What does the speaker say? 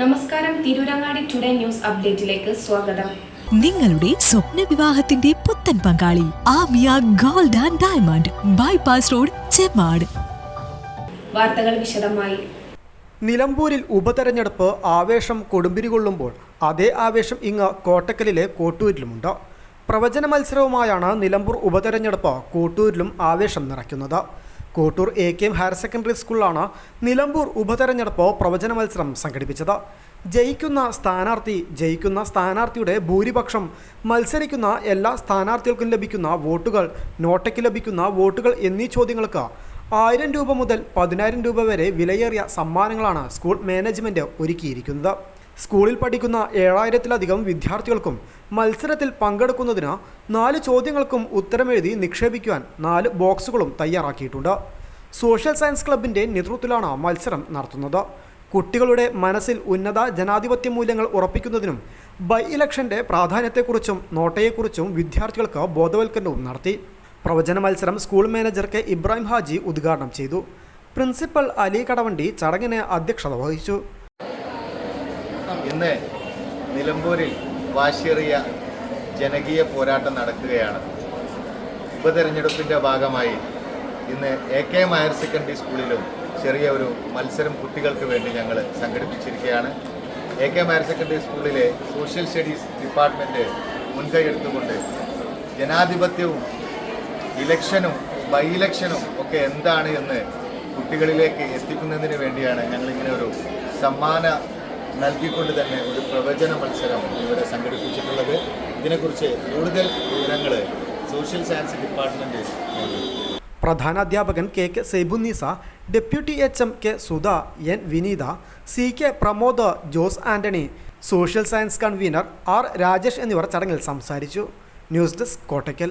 നമസ്കാരം Tirurangadi today news അപ്ഡേറ്റിലേക്ക് സ്വാഗതം. നിങ്ങളുടെ സ്വപ്ന വിവാഹത്തിന്റെ പുത്തൻ പങ്കാളി Aamiya gold and diamond bypass road Chemmad. വാർത്തകൾ വിശദമായി. നിലമ്പൂരിൽ ഉപതെരഞ്ഞെടുപ്പ് ആവേശം കൊടുമ്പിരി കൊള്ളുമ്പോൾ അതേ ആവേശം ഇങ്ങ് കോട്ടക്കലിലെ കോട്ടൂരിലുമുണ്ട്. പ്രവചന മത്സരവുമായാണ് നിലമ്പൂർ ഉപതെരഞ്ഞെടുപ്പ് കോട്ടൂരിലും ആവേശം നിറയ്ക്കുന്നത്. Kottoor A K M higher secondary സ്കൂളിലാണ് നിലമ്പൂർ ഉപതെരഞ്ഞെടുപ്പ് പ്രവചന മത്സരം സംഘടിപ്പിച്ചത്. ജയിക്കുന്ന സ്ഥാനാർത്ഥി ജയിക്കുന്ന സ്ഥാനാർത്ഥിയുടെ ഭൂരിപക്ഷം മത്സരിക്കുന്ന എല്ലാ സ്ഥാനാർത്ഥികൾക്കും ലഭിക്കുന്ന വോട്ടുകൾ നോട്ടയ്ക്ക് ലഭിക്കുന്ന വോട്ടുകൾ എന്നീ ചോദ്യങ്ങൾക്ക് ആയിരം രൂപ മുതൽ പതിനായിരം രൂപ വരെ വിലയേറിയ സമ്മാനങ്ങളാണ് സ്കൂൾ മാനേജ്മെന്റ് ഒരുക്കിയിരിക്കുന്നത്. സ്കൂളിൽ പഠിക്കുന്ന ഏഴായിരത്തിലധികം വിദ്യാർത്ഥികൾക്കും മത്സരത്തിൽ പങ്കെടുക്കുന്നതിന് നാല് ചോദ്യങ്ങൾക്കും ഉത്തരമെഴുതി നിക്ഷേപിക്കുവാൻ നാല് ബോക്സുകളും തയ്യാറാക്കിയിട്ടുണ്ട്. സോഷ്യൽ സയൻസ് ക്ലബിന്റെ നേതൃത്വത്തിലാണ് മത്സരം നടത്തുന്നത്. കുട്ടികളുടെ മനസ്സിൽ ഉന്നത ജനാധിപത്യ മൂല്യങ്ങൾ ഉറപ്പിക്കുന്നതിനും ബൈ ഇലക്ഷന്റെ പ്രാധാന്യത്തെക്കുറിച്ചും നോട്ടയെക്കുറിച്ചും വിദ്യാർത്ഥികൾക്ക് ബോധവൽക്കരണവും നടത്തി. പ്രവചന മത്സരം school manager K Ibrahim Haji ഉദ്ഘാടനം ചെയ്തു. പ്രിൻസിപ്പൽ അലി കടവണ്ടി ചടങ്ങിന് അധ്യക്ഷത വഹിച്ചു. ഇന്ന് നിലമ്പൂരിൽ വാശിയേറിയ ജനകീയ പോരാട്ടം നടക്കുകയാണ്. ഉപതെരഞ്ഞെടുപ്പിന്റെ ഭാഗമായി ഇന്ന് A K M higher secondary സ്കൂളിലും ചെറിയ ഒരു മത്സരം കുട്ടികൾക്ക് വേണ്ടി ഞങ്ങൾ സംഘടിപ്പിച്ചിരിക്കുകയാണ്. A K M higher secondary സ്കൂളിലെ സോഷ്യൽ സ്റ്റഡീസ് ഡിപ്പാർട്ട്മെന്റ് മുൻകൈ എടുത്തുകൊണ്ട് ജനാധിപത്യവും ഇലക്ഷനും ബൈ ഇലക്ഷനും ഒക്കെ എന്താണ് എന്ന് കുട്ടികളിലേക്ക് എത്തിക്കുന്നതിന് വേണ്ടിയാണ് ഞങ്ങളിങ്ങനെ ഒരു സമ്മാന നൽകിക്കൊണ്ട് തന്നെ ഒരു പ്രവചന മത്സരം ഇവിടെ സംഘടിപ്പിച്ചിട്ടുള്ളത്. ഇതിനെക്കുറിച്ച് കൂടുതൽ വിവരങ്ങൾ social science department പ്രധാനാധ്യാപകൻ K K Saibunnisa deputy H M K Sudha N Vineetha C K Pramod Jose Antony social science convener R Rajesh എന്നിവർ ചടങ്ങിൽ സംസാരിച്ചു. News desk Kottakkal.